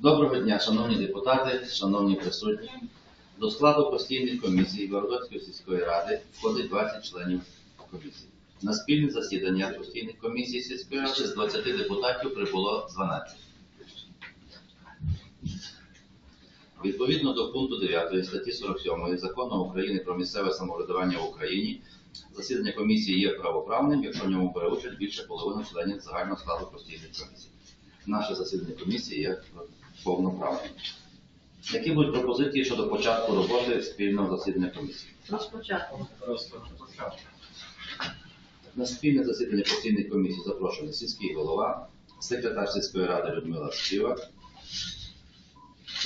Доброго дня, шановні депутати, шановні присутні. До складу постійних комісій Городоцької сільської ради входить 20 членів комісії. На спільне засідання постійних комісій сільської ради з 20 депутатів прибуло 12. Відповідно до пункту 9 статті 47 Закону України про місцеве самоврядування в Україні, засідання комісії є правоправним, якщо в ньому бере участь більше половини членів загального складу постійних комісій. Наше засідання комісії є повноправним. Які будуть пропозиції щодо початку роботи спільного засідання комісії? Розпочати. На спільне засідання постійної комісії запрошений сільський голова, секретар сільської ради Людмила Співак,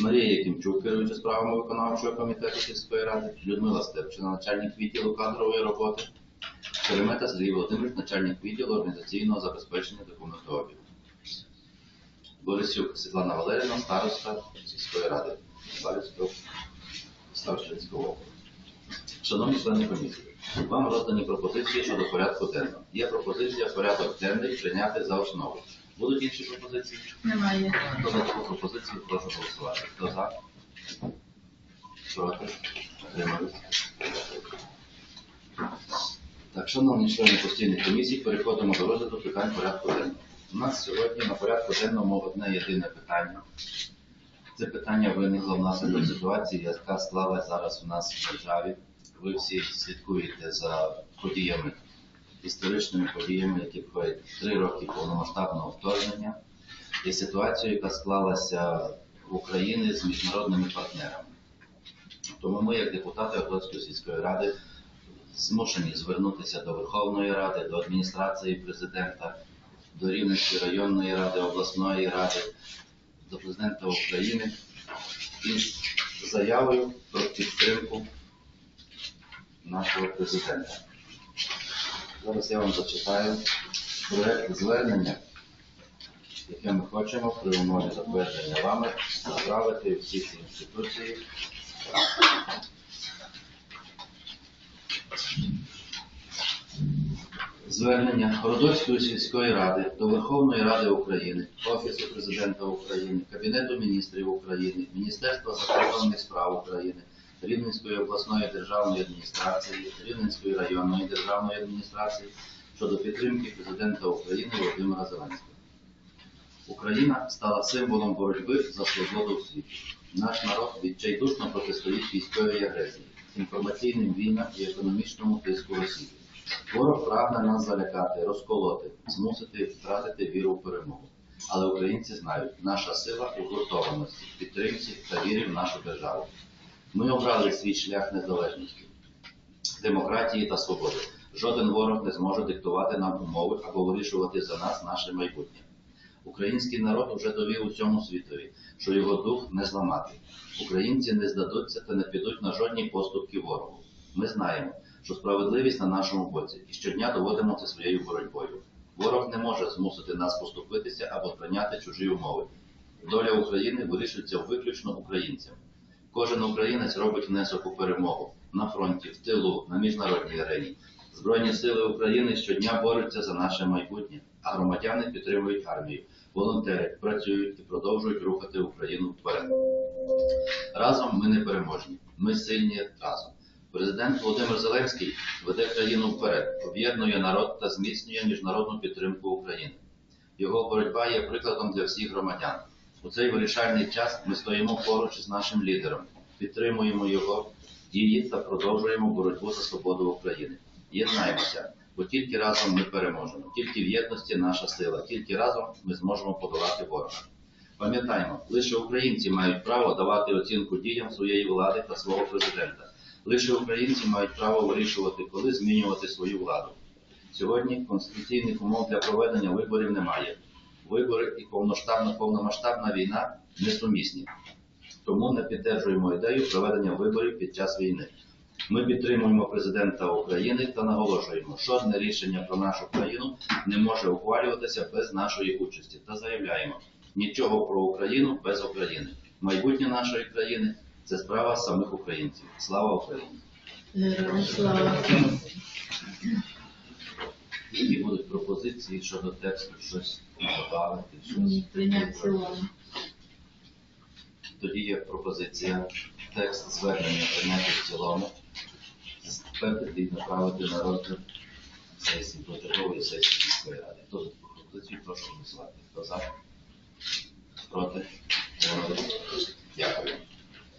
Марія Якимчук, керуюча справами виконавчого комітету сільської ради, Людмила Степчина, начальник відділу кадрової роботи, Шеремета Сергій Володимирович, начальник відділу організаційного забезпечення документообігу. Борисюк Світлана Валерівна, староста сільської ради, старостинського округу. Шановні члени комісії, вам роздані пропозиції щодо порядку денного. Є пропозиція порядок денний прийняти за основу. Будуть інші пропозиції? Немає. Хто за таку пропозицію, прошу голосувати. Хто за? Проти? Утримались? Так, шановні члени постійних комісій, переходимо до розгляду питань порядку денного. У нас сьогодні на порядку денному одне єдине питання. Це питання виникло внаслідок ситуації, яка склалась зараз у нас в державі. Ви всі слідкуєте за подіями, історичними подіями, які входять три роки повномасштабного вторгнення, і ситуацію, яка склалася в Україні з міжнародними партнерами. Тому ми, як депутати Городської сільської ради, змушені звернутися до Верховної Ради, до адміністрації президента, до Рівненської районної ради, обласної ради, до президента України із заявою про підтримку нашого президента. Зараз я вам зачитаю проект звернення, яке ми хочемо при умові затвердження вами направити всі ці інституції. Звернення Городоцької сільської ради до Верховної Ради України, Офісу Президента України, Кабінету міністрів України, Міністерства закордонних справ України, Рівненської обласної державної адміністрації, Рівненської районної державної адміністрації щодо підтримки президента України Володимира Зеленського. Україна стала символом боротьби за свободу в світі. Наш народ відчайдушно протистоїть військовій агресії, інформаційним війнам і економічному тиску Росії. Ворог прагне нас залякати, розколоти, змусити втратити віру в перемогу. Але українці знають, наша сила у гуртованості, підтримці та вірі в нашу державу. Ми обрали свій шлях незалежності, демократії та свободи. Жоден ворог не зможе диктувати нам умови або вирішувати за нас наше майбутнє. Український народ вже довів усьому світові, що його дух не зламати. Українці не здадуться та не підуть на жодні поступки ворогу. Ми знаємо, що справедливість на нашому боці, і щодня доводимо це своєю боротьбою. Ворог не може змусити нас поступитися або прийняти чужі умови. Доля України вирішується виключно українцям. Кожен українець робить внесок у перемогу на фронті, в тилу, на міжнародній арені. Збройні сили України щодня борються за наше майбутнє, а громадяни підтримують армію. Волонтери працюють і продовжують рухати Україну вперед. Разом ми не переможні. Ми сильні разом. Президент Володимир Зеленський веде країну вперед, об'єднує народ та зміцнює міжнародну підтримку України. Його боротьба є прикладом для всіх громадян. У цей вирішальний час ми стоїмо поруч з нашим лідером, підтримуємо його дії та продовжуємо боротьбу за свободу України. Єднаємося, бо тільки разом ми переможемо, тільки в єдності наша сила, тільки разом ми зможемо подолати ворога. Пам'ятаємо, лише українці мають право давати оцінку діям своєї влади та свого президента. Лише українці мають право вирішувати, коли змінювати свою владу. Сьогодні конституційних умов для проведення виборів немає. Вибори і повноштабна повномасштабна війна несумісні. Тому не підтримуємо ідею проведення виборів під час війни. Ми підтримуємо президента України та наголошуємо, що жодне рішення про нашу країну не може ухвалюватися без нашої участі. Та заявляємо, нічого про Україну без України. Майбутнє нашої країни це справа самих українців. Слава Україні! Слава. Які будуть пропозиції щодо тексту щось додати, щось прийняти. Тоді є пропозиція текст звернення прийняти в цілому, затвердити і направити на розгляд сесії позачергової сесії міської ради. Хто за пропозицію, прошу голосувати. Хто за? Проти? Дякую.